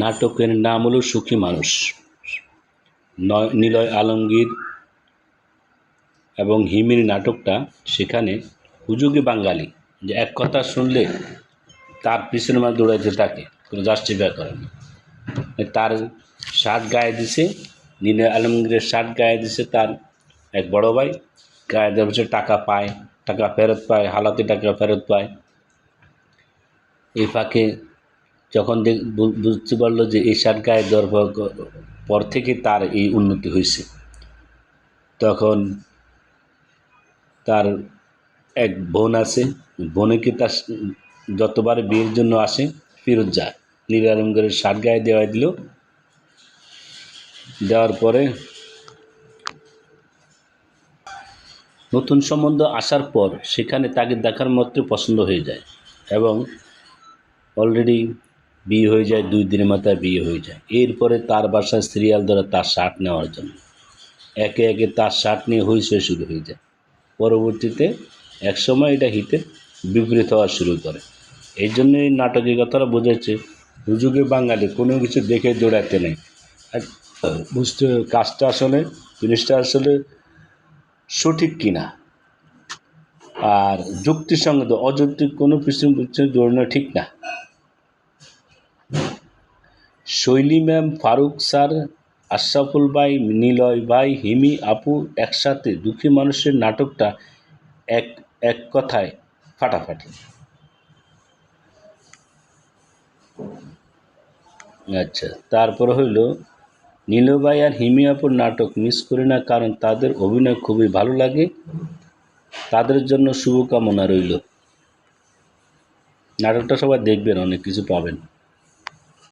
নাটকের নাম হলো সুখী মানুষ। নিলয় আলমগীর এবং হিমির নাটকটা সেখানে হুজুগে বাঙালি, যে এক কথা শুনলে তার পিছনে মানে দৌড়াইতে থাকে, কোনো জাস্টিফাই করে না। তার শার্ট গায়ে দিছে, নিলয় আলমগীরের শার্ট গায়ে দিছে তার এক বড় ভাই, গায়ে বছর টাকা পায়, টাকা ফেরত পায়, হালাতে টাকা ফেরত পায়। এই ফাঁকে যখন বুঝতে পারল যে শার্ট গায়ে দেওয়ার পর- থেকে তার এই উন্নতি হয়েছে। তখন তার এক বোন আছে বোনকে তার যতবার বিয়ের জন্য আসে ফেরত যায়। নীল আলমগীরের শার্ট গায়ে দেওয়া দিল। দেওয়ার পরে নতুন সম্বন্ধ আসার পর সেখানে তাকে দেখার মাত্র পছন্দ হয়ে যায় এবং অলরেডি বিয়ে হয়ে যায়, দুই দিনের মাথায় বিয়ে হয়ে যায়। এরপরে তার বাসায় সিরিয়াল ধরে তার শার্ট নেওয়ার জন্য। একে একে তার শার্ট নিয়ে হইচই শুরু হয়ে যায়। পরবর্তীতে একসময় এটা হিতে বিপরীত হওয়া শুরু করে। এই জন্য এই নাটকের কথাটা বোঝাচ্ছে হুজুগে বাঙালি, কোনো কিছু দেখে দৌড়াতে নেই। বুঝতে কাজটা আসলে, জিনিসটা আসলে সঠিক কিনা। আর যুক্তিসঙ্গত, অযৌক্তিক কোনো কিছু দৌড়ানো ঠিক না। শৈলী ম্যাম, ফারুক স্যার, আশরাফুল ভাই, নিলয় ভাই, হিমি আপু একসাথে দুঃখী মানুষের নাটকটা এক এক কথায় ফাটাফাটি। আচ্ছা তারপরে হইল নীলভাই আর হিমি আপুর নাটক মিস করি না কারণ তাদের অভিনয় খুবই ভালো লাগে। তাদের জন্য শুভকামনা রইল। নাটকটা সবাই দেখবেন, অনেক কিছু পাবেন।